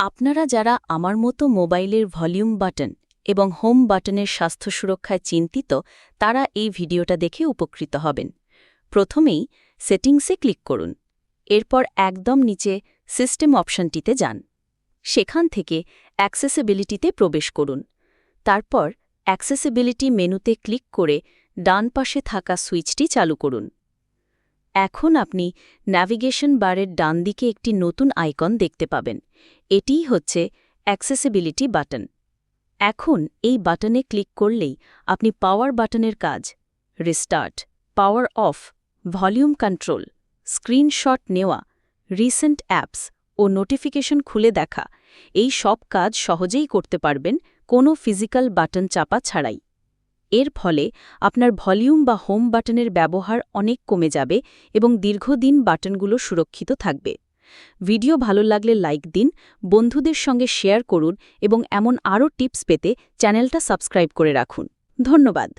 আপনারা যারা আমার মতো মোবাইলের ভলিউম বাটন এবং হোম বাটনের স্বাস্থ্য সুরক্ষায় চিন্তিত, তারা এই ভিডিওটা দেখে উপকৃত হবেন। প্রথমেই সেটিংসে ক্লিক করুন। এরপর একদম নিচে সিস্টেম অপশনটিতে যান। সেখান থেকে অ্যাক্সেসিবিলিটিতে প্রবেশ করুন। তারপর অ্যাক্সেসিবিলিটি মেনুতে ক্লিক করে ডান পাশে থাকা সুইচটি চালু করুন। এখন আপনি ন্যাভিগেশন বারের ডান দিকে একটি নতুন আইকন দেখতে পাবেন। এটিই হচ্ছে অ্যাক্সেসিবিলিটি বাটন এখন এই বাটনে ক্লিক করলেই আপনি পাওয়ার বাটনের কাজ। Restart power off volume control screenshot নেওয়া রিসেন্ট অ্যাপস ও নোটিফিকেশন খুলে দেখা। এই সব কাজ সহজেই করতে পারবেন, কোনো ফিজিক্যাল বাটন চাপা ছাড়াই। এর ফলে আপনার ভলিউম বা হোম বাটনের ব্যবহার অনেক কমে যাবে এবং দীর্ঘদিন বাটনগুলো সুরক্ষিত থাকবে। ভিডিও ভালো লাগলে লাইক দিন, বন্ধুদের সঙ্গে শেয়ার করুন এবং এমন আরও টিপস পেতে চ্যানেলটা সাবস্ক্রাইব করে রাখুন। ধন্যবাদ।